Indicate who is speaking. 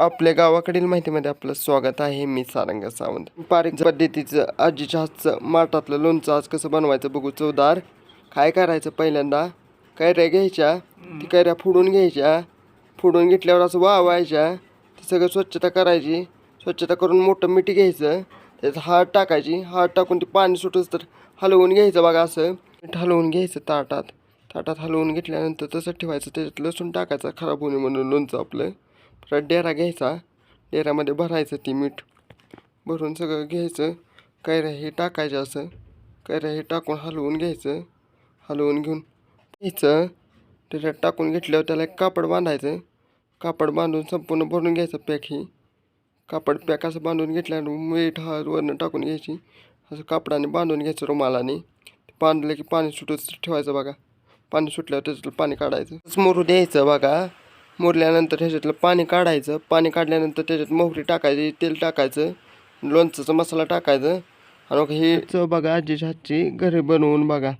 Speaker 1: आपल्या गावाकडील माहितीमध्ये आपलं स्वागत आहे. मी सारंग सावंत. पारिक पद्धतीचं आजीच्या हातचं माठातलं लोणचं आज कसं बनवायचं बघू चवदार. काय करायचं पहिल्यांदा? कैऱ्या घ्यायच्या ती कैऱ्या फोडून घ्यायच्या फोडून घेतल्यावर असं वावायच्या ती सगळं स्वच्छता करायची. स्वच्छता करून मोठं मिठी घ्यायचं त्याचं हात टाकायची. हात टाकून ते पाणी सुटच तर हलवून घ्यायचं बघा असं. मीठ हलवून घ्यायचं ताटात. ताटात हलवून घेतल्यानंतर तसं ठेवायचं. त्याच्यात लसूण टाकायचं खराब होणे म्हणून लोणचं आपलं. परत डेरा घ्यायचा. डेऱ्यामध्ये भरायचं ती मीठ. भरून सगळं घ्यायचं. कैऱ्या हे टाकायचं असं. कैऱ्या हे टाकून हलवून घ्यायचं. हलवून घेऊन घ्यायचं. त्याच्यात टाकून घेतल्यावर त्याला एक कापड बांधायचं. कापड बांधून संपूर्ण भरून घ्यायचं पॅक ही. कापड पॅक असं बांधून घेतल्यावर मीठ हळद वरनं टाकून घ्यायची. असं कापडाने बांधून घ्यायचं रुमालाने. बांधलं की पाणी सुटत ठेवायचं बघा. पाणी सुटल्यावर त्याच्यातलं पाणी काढायचं. मोरू द्यायचं बघा. मुरल्यानंतर ह्याच्यातलं पाणी काढायचं. पाणी काढल्यानंतर त्याच्यात मोहरी टाकायची तेल टाकायचं लोणचाचा मसाला टाकायचं. आणि मग हे चव बघा आजीच्या हातची घरी बनवून बघा.